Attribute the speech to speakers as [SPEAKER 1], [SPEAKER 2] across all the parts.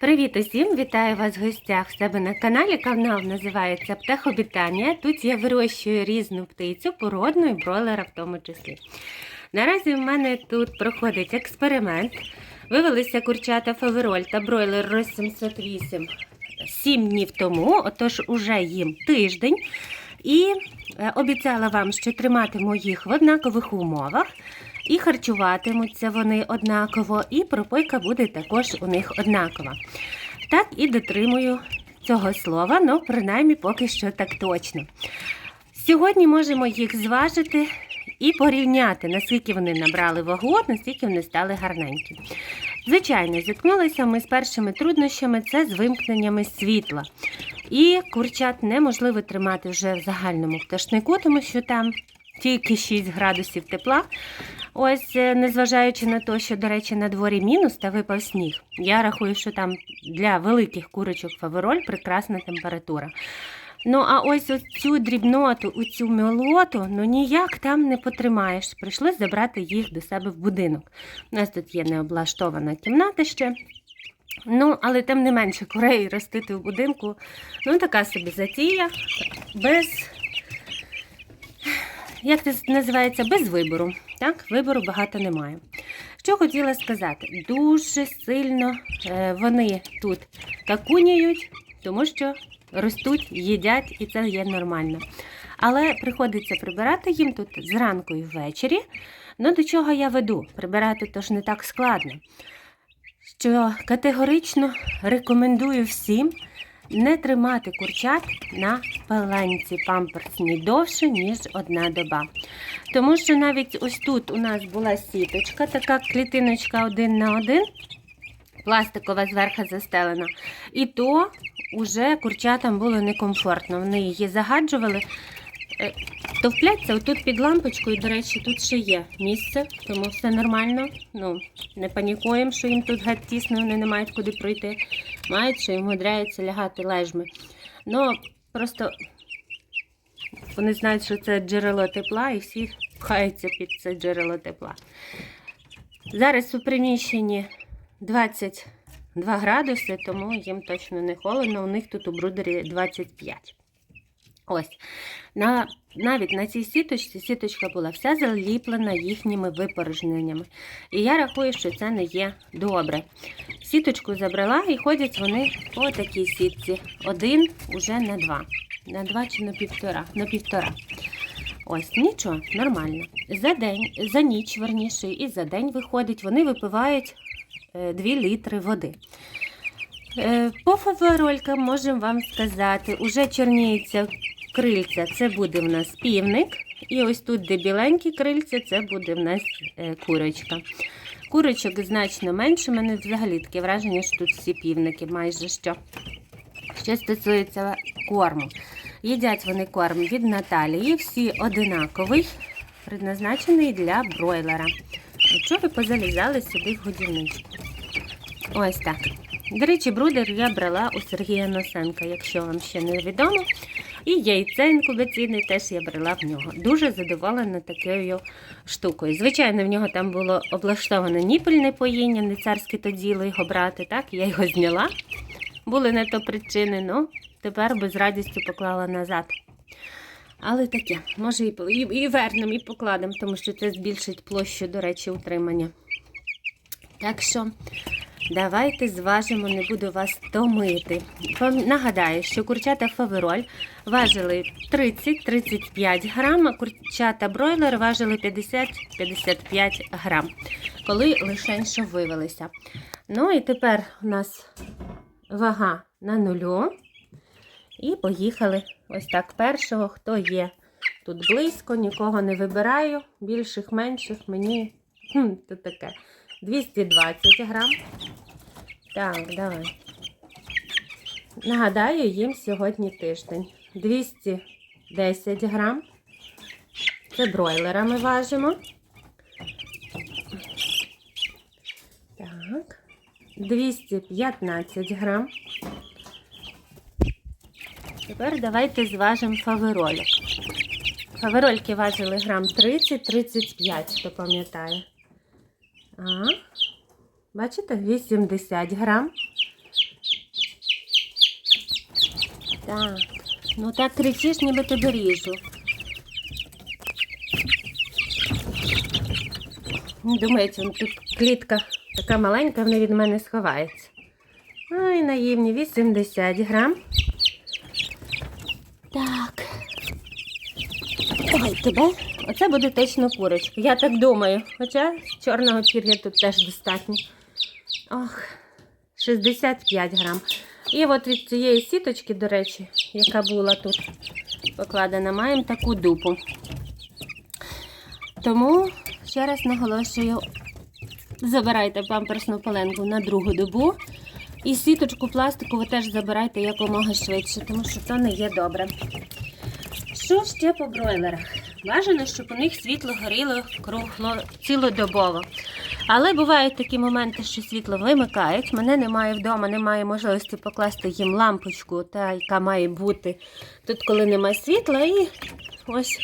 [SPEAKER 1] Привіт усім! Вітаю вас в гостях себе на каналі. Канал називається Птахобітання. Тут я вирощую різну птицю, породну і бройлера в тому числі. Наразі в мене тут проходить експеримент. Вивелися курчата Фавероль та бройлер Рос 708 7 днів тому, отож уже їм тиждень. І е, обіцяла вам, що триматиму їх в однакових умовах. І харчуватимуться вони однаково, і пропойка буде також у них однакова. Так і дотримую цього слова, ну, принаймні поки що так точно. Сьогодні можемо їх зважити і порівняти, наскільки вони набрали вагу, наскільки вони стали гарненькі. Звичайно, зіткнулися ми з першими труднощами це з вимкненнями світла. І курчат неможливо тримати вже в загальному пташнику, тому що там тільки 6 градусів тепла. Ось, е, незважаючи на те, що, до речі, на дворі мінус та випав сніг, я рахую, що там для великих курочок фавероль прекрасна температура. Ну, а ось цю дрібноту, у цю ну ніяк там не потримаєш. Прийшлось забрати їх до себе в будинок. У нас тут є необлаштована кімната ще. Ну, але тим не менше, курей ростити в будинку, ну така собі затія, без, як це називається, без вибору. Так, вибору багато немає. Що хотіла сказати, дуже сильно е, вони тут какуніють, тому що ростуть, їдять, і це є нормально. Але приходиться прибирати їм тут зранку і ввечері. Ну, до чого я веду? Прибирати то ж не так складно. Що категорично рекомендую всім не тримати курчат на пеленці памперсній довше, ніж одна доба. Тому що навіть ось тут у нас була сіточка, така клітиночка один на один, пластикова зверху застелена. І то вже курчатам було некомфортно. Вони її загаджували. Товпляться отут під лампочкою, до речі, тут ще є місце, тому все нормально. Ну, не панікуємо, що їм тут геть тісно, вони не мають куди пройти. Мають, що їм мудряється лягати лежми. Ну, просто вони знають, що це джерело тепла, і всі пхаються під це джерело тепла. Зараз у приміщенні 22 градуси, тому їм точно не холодно. У них тут у брудері 25. Ось. На, навіть на цій сіточці сіточка була вся заліплена їхніми випорожненнями. І я рахую, що це не є добре. Сіточку забрала і ходять вони по такій сітці. Один уже на два. На два чи на півтора. На півтора. Ось, нічого, нормально. За день, за ніч, верніше, і за день виходить, вони випивають 2 літри води. Е, По фаверолькам можемо вам сказати, уже чорніється крильця, це буде в нас півник. І ось тут, де біленькі крильця, це буде в нас е, курочка. Курочок значно менше, у мене взагалі таке враження, що тут всі півники майже що. Що стосується корму. Їдять вони корм від Наталії, всі одинаковий, предназначений для бройлера. Ви позалізали сюди в годівничку. Ось так. До речі, брудер я брала у Сергія Носенка, якщо вам ще не відомо. І яйце інкубаційне теж я брала в нього. Дуже задоволена такою штукою. Звичайно, в нього там було облаштоване ніпельне поїння, не царське то діло його брати. Так, я його зняла. Були на то причини, ну тепер би з радістю поклала назад. Але таке, може і, і, і вернемо, і покладемо, тому що це збільшить площу, до речі, утримання. Так що. Давайте зважимо, не буду вас томити. Нагадаю, що курчата фавероль важили 30-35 грам, а курчата бройлер важили 50-55 грам, коли лише що вивелися. Ну і тепер у нас вага на нулю. І поїхали ось так першого, хто є. Тут близько, нікого не вибираю, більших, менших мені хм, тут таке 220 грам. Так, давай. Нагадаю, їм сьогодні тиждень. 210 грам. Це бройлера ми важимо. Так. 215 грам. Тепер давайте зважимо фаверолік. Фаверольки важили грам 30-35, хто пам'ятає. А, Бачите, 80 грам. Так. Ну так кричиш, ніби тебе ріжу. Ну, Думається, ну, тут клітка така маленька, вона від мене сховається. Ай, наївні, 80 грам. Так. Ой, тебе. Оце буде точно курочка. Я так думаю. Хоча чорного пір'я тут теж достатньо. Ох, 65 грам. І от від цієї сіточки, до речі, яка була тут покладена, маємо таку дупу. Тому ще раз наголошую, забирайте памперсну пеленку на другу добу. І сіточку пластикову теж забирайте якомога швидше, тому що це не є добре. Що ще по бройлерах? Бажано, щоб у них світло горіло кругло цілодобово. Але бувають такі моменти, що світло вимикають. Мене немає вдома, немає можливості покласти їм лампочку, та яка має бути тут, коли немає світла. І ось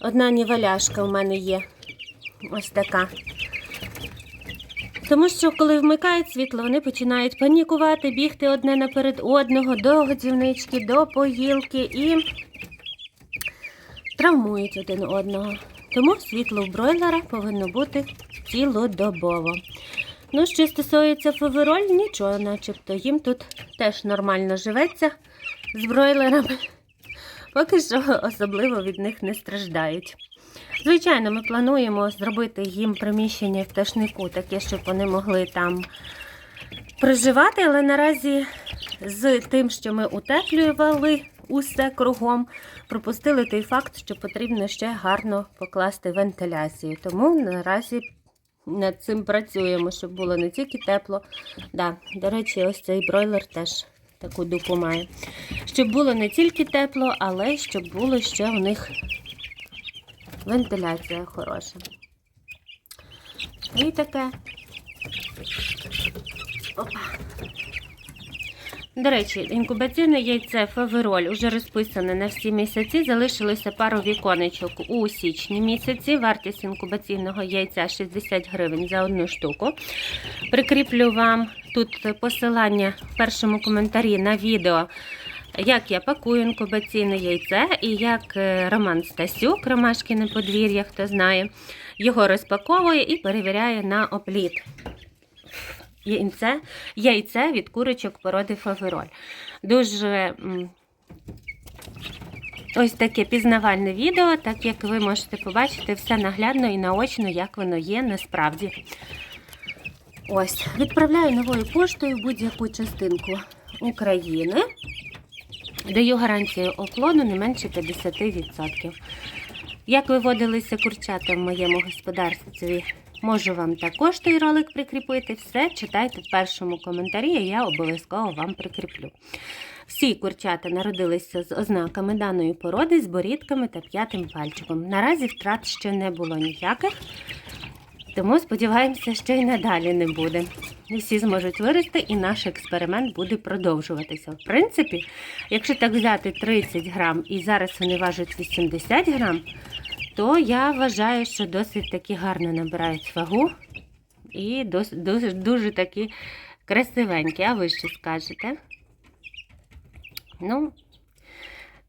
[SPEAKER 1] одна ніваляшка у мене є. Ось така. Тому що, коли вмикають світло, вони починають панікувати, бігти одне наперед одного, до годівнички, до поїлки і травмують один одного. Тому світло в бройлера повинно бути цілодобово. Ну, що стосується фавероль, нічого, начебто їм тут теж нормально живеться з бройлерами. Поки що особливо від них не страждають. Звичайно, ми плануємо зробити їм приміщення в пташнику, таке, щоб вони могли там проживати, але наразі з тим, що ми утеплювали усе кругом, пропустили той факт, що потрібно ще гарно покласти вентиляцію. Тому наразі над цим працюємо, щоб було не тільки тепло. Да, до речі, ось цей бройлер теж таку дупу має. Щоб було не тільки тепло, але щоб було ще у них вентиляція хороша. І таке. Опа. До речі, інкубаційне яйце Фавероль уже розписане на всі місяці. Залишилося пару віконечок у січні місяці. Вартість інкубаційного яйця 60 гривень за одну штуку. Прикріплю вам тут посилання в першому коментарі на відео. Як я пакую інкубаційне яйце і як е, Роман Стасюк, Ромашкине подвір'я, хто знає, його розпаковує і перевіряє на опліт яйце, яйце від курочок породи Фавероль. Дуже ось таке пізнавальне відео, так як ви можете побачити все наглядно і наочно, як воно є насправді. Ось, відправляю новою поштою будь-яку частинку України. Даю гарантію оклону не менше 50%. Як виводилися курчата в моєму господарстві, можу вам також той ролик прикріпити. Все читайте в першому коментарі, і я обов'язково вам прикріплю. Всі курчата народилися з ознаками даної породи, з борідками та п'ятим пальчиком. Наразі втрат ще не було ніяких, тому сподіваємося, що й надалі не буде. Всі зможуть вирости, і наш експеримент буде продовжуватися. В принципі, якщо так взяти 30 грам і зараз вони важать 80 грам, то я вважаю, що досить таки гарно набирають вагу і дуже, дуже такі красивенькі. А ви що скажете? Ну,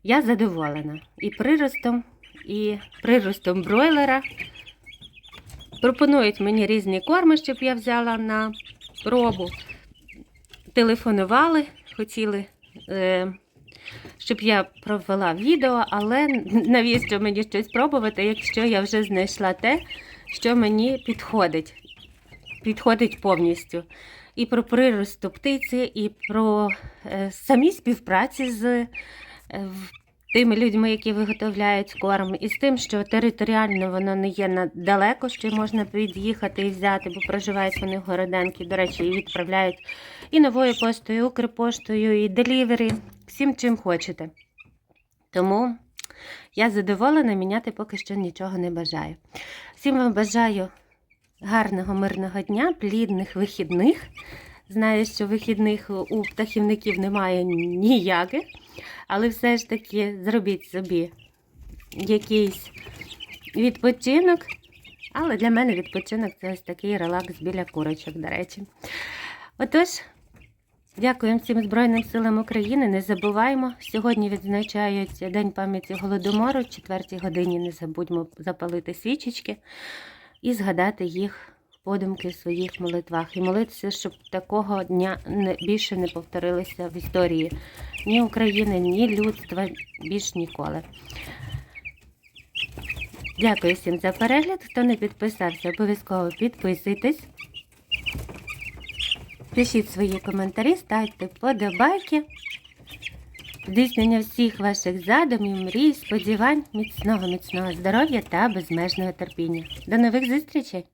[SPEAKER 1] я задоволена і приростом, і приростом бройлера. Пропонують мені різні корми, щоб я взяла на пробу. Телефонували, хотіли, е, щоб я провела відео, але навіщо мені щось пробувати, якщо я вже знайшла те, що мені підходить. Підходить повністю. І про прирост птиці, і про е, самі співпраці з е, тими людьми, які виготовляють корм, і з тим, що територіально воно не є далеко, що можна під'їхати і взяти, бо проживають вони в Городенки. До речі, і відправляють і новою поштою, і Укрпоштою, і делівері, всім чим хочете. Тому я задоволена, міняти поки що нічого не бажаю. Всім вам бажаю гарного, мирного дня, плідних вихідних. Знаю, що вихідних у птахівників немає ніяких, але все ж таки зробіть собі якийсь відпочинок. Але для мене відпочинок це ось такий релакс біля курочок, до речі. Отож, Дякуємо всім Збройним силам України. Не забуваємо. Сьогодні відзначають День пам'яті голодомору. В четвертій годині не забудьмо запалити свічечки і згадати їх подумки в своїх молитвах. І молитися, щоб такого дня більше не повторилося в історії ні України, ні людства більш ніколи. Дякую всім за перегляд. Хто не підписався, обов'язково підписуйтесь. Пишіть свої коментарі, ставте подобайки. Здійснення всіх ваших задумів, мрій, сподівань, міцного, міцного здоров'я та безмежного терпіння. До нових зустрічей!